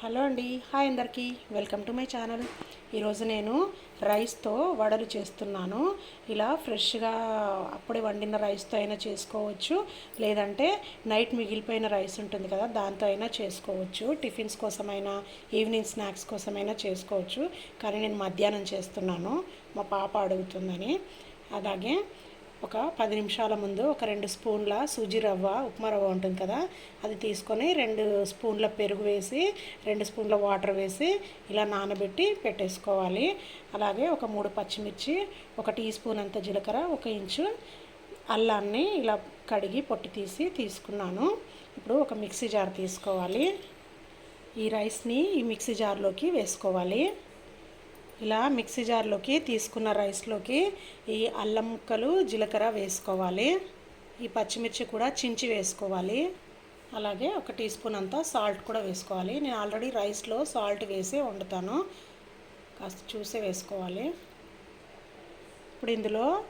Hello అండి. Hi అందరికీ. Welcome to my channel. ఈరోజు నేను రైస్తో వడలు చేస్తున్నాను. ఇలా ఫ్రెష్గా అప్పుడే వండిన రైస్తో అయినా చేసుకోవచ్చు. లేదంటే నైట్ మిగిలిపోయిన రైస్ ఉంటుంది కదా దాంతో అయినా చేసుకోవచ్చు. టిఫిన్స్ కోసమైనా ఈవినింగ్ స్నాక్స్ కోసమైనా చేసుకోవచ్చు. కానీ నేను మధ్యాహ్నం చేస్తున్నాను. మా పాప అడుగుతుందని. అలాగే ఒక పది నిమిషాల ముందు ఒక రెండు స్పూన్ల సూజీ రవ్వ ఉప్మా రవ్వ ఉంటుంది కదా అది తీసుకొని రెండు స్పూన్ల పెరుగు వేసి రెండు స్పూన్ల వాటర్ వేసి ఇలా నానబెట్టి పెట్టేసుకోవాలి. అలాగే ఒక మూడు పచ్చిమిర్చి ఒక టీ స్పూన్ అంత జీలకర్ర ఒక ఇంచు అల్లాన్ని ఇలా కడిగి పొట్టి తీసి తీసుకున్నాను. ఇప్పుడు ఒక మిక్సీ జార్ తీసుకోవాలి. ఈ రైస్ని ఈ మిక్సీ జార్లోకి వేసుకోవాలి. ఇలా మిక్సీ జార్లోకి తీసుకున్న రైస్లోకి ఈ అల్లం ముక్కలు జీలకర్ర వేసుకోవాలి. ఈ పచ్చిమిర్చి కూడా చించి వేసుకోవాలి. అలాగే ఒక టీ స్పూన్ అంతా సాల్ట్ కూడా వేసుకోవాలి. నేను ఆల్రెడీ రైస్లో సాల్ట్ వేసి వండుతాను. కాస్త చూసే వేసుకోవాలి. ఇప్పుడు ఇందులో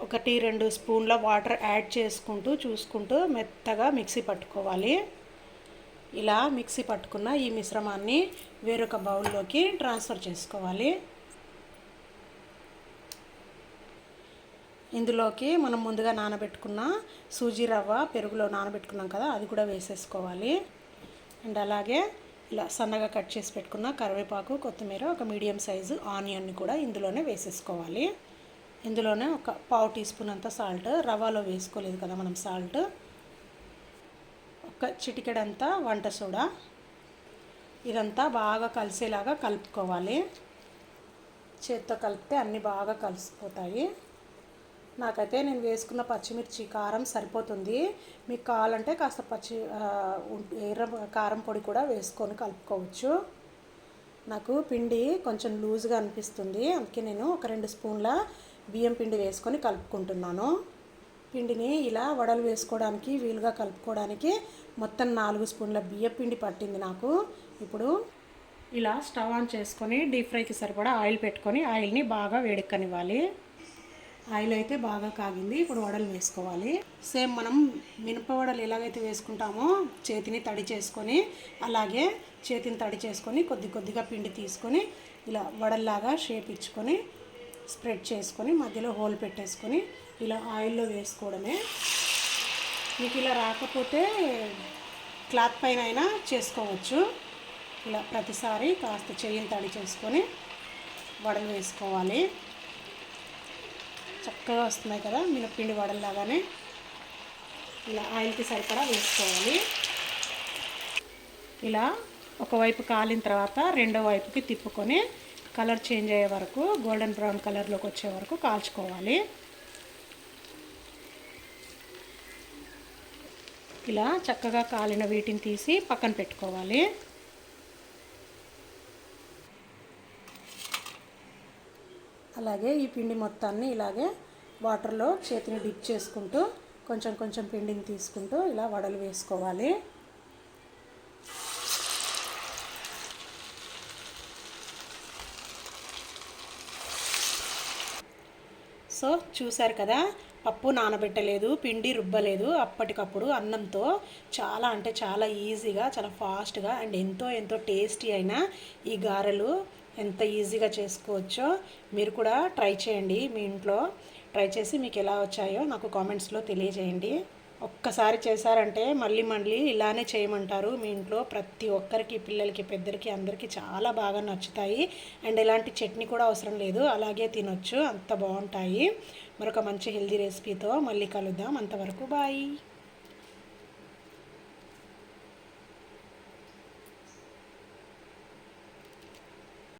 ఒకటి రెండు స్పూన్ల వాటర్ యాడ్ చేసుకుంటూ చూసుకుంటూ మెత్తగా మిక్సీ పట్టుకోవాలి. ఇలా మిక్సీ పట్టుకున్న ఈ మిశ్రమాన్ని వేరొక బౌల్లోకి ట్రాన్స్ఫర్ చేసుకోవాలి. ఇందులోకి మనం ముందుగా నానబెట్టుకున్న సూజీ రవ్వ పెరుగులో నానబెట్టుకున్నాం కదా అది కూడా వేసేసుకోవాలి. అండ్ అలాగే ఇలా సన్నగా కట్ చేసి పెట్టుకున్న కరివేపాకు కొత్తిమీర ఒక మీడియం సైజు ఆనియన్ని కూడా ఇందులోనే వేసేసుకోవాలి. ఇందులోనే ఒక పావు టీ స్పూన్ అంత సాల్ట్ రవ్వలో వేసుకోలేదు కదా మనం సాల్ట్. ఒక్క చిటికెడంతా వంట సోడా. ఇదంతా బాగా కలిసేలాగా కలుపుకోవాలి. చేత్తో కలిపితే అన్నీ బాగా కలిసిపోతాయి. నాకైతే నేను వేసుకున్న పచ్చిమిర్చి కారం సరిపోతుంది. మీకు కావాలంటే కాస్త పచ్చి ఎర్ర కారం పొడి కూడా వేసుకొని కలుపుకోవచ్చు. నాకు పిండి కొంచెం లూజ్గా అనిపిస్తుంది. అందుకే నేను ఒక రెండు స్పూన్ల బియ్యం పిండి వేసుకొని కలుపుకుంటున్నాను. పిండిని ఇలా వడలు వేసుకోవడానికి వీలుగా కలుపుకోవడానికి మొత్తం నాలుగు స్పూన్ల బియ్యం పిండి పట్టింది నాకు. ఇప్పుడు ఇలా స్టవ్ ఆన్ చేసుకొని డీప్ ఫ్రైకి సరిపడా ఆయిల్ పెట్టుకొని ఆయిల్ని బాగా వేడెక్కనివ్వాలి. ఆయిల్ అయితే బాగా కాగింది ఇప్పుడు వడలు వేసుకోవాలి. సేమ్ మనం మినప వడలు ఎలాగైతే వేసుకుంటామో చేతిని తడి చేసుకొని అలాగే చేతిని తడి చేసుకొని కొద్ది కొద్దిగా పిండి తీసుకొని ఇలా వడల్లాగా షేప్ ఇచ్చుకొని స్ప్రెడ్ చేసుకొని మధ్యలో హోల్ పెట్టేసుకొని ఇలా ఆయిల్లో వేసుకోవడమే. మీకు ఇలా రాకపోతే క్లాత్ పైన అయినా చేసుకోవచ్చు. ఇలా ప్రతిసారి కాస్త చెయ్యిని తడి చేసుకొని వడలు వేసుకోవాలి. చక్కగా వస్తున్నాయి కదా మినపిండి వడల్లాగానే. ఇలా ఆయిల్కి సరిపడా వేసుకోవాలి. ఇలా ఒకవైపు కాలిన తర్వాత రెండో వైపుకి తిప్పుకొని కలర్ చేంజ్ అయ్యే వరకు గోల్డెన్ బ్రౌన్ కలర్లోకి వచ్చే వరకు కాల్చుకోవాలి. ఇలా చక్కగా కాలిన వీటిని తీసి పక్కన పెట్టుకోవాలి. అలాగే ఈ పిండి మొత్తాన్ని ఇలాగే వాటర్లో చేతిని డిప్ చేసుకుంటూ కొంచెం కొంచెం పిండిని తీసుకుంటూ ఇలా వడలు వేసుకోవాలి. సో చూశారు కదా పప్పు నానబెట్టలేదు పిండి రుబ్బలేదు. అప్పటికప్పుడు అన్నంతో చాలా అంటే చాలా ఈజీగా చాలా ఫాస్ట్గా అండ్ ఎంతో ఎంతో టేస్టీ అయిన ఈ గారెలు ఎంత ఈజీగా చేసుకోవచ్చో మీరు కూడా ట్రై చేయండి మీ ఇంట్లో. ట్రై చేసి మీకు ఎలా వచ్చాయో నాకు కామెంట్స్లో తెలియజేయండి. ఒక్కసారి చేశారంటే మళ్ళీ మళ్ళీ ఇలానే చేయమంటారు. మీ ఇంట్లో ప్రతి ఒక్కరికి పిల్లలకి పెద్దలకి అందరికీ చాలా బాగా నచ్చుతాయి. అండ్ ఎలాంటి చట్నీ కూడా అవసరం లేదు. అలాగే తినొచ్చు. అంత బాగుంటాయి. మరొక మంచి హెల్దీ రెసిపీతో మళ్ళీ కలుద్దాం. అంతవరకు బాయ్.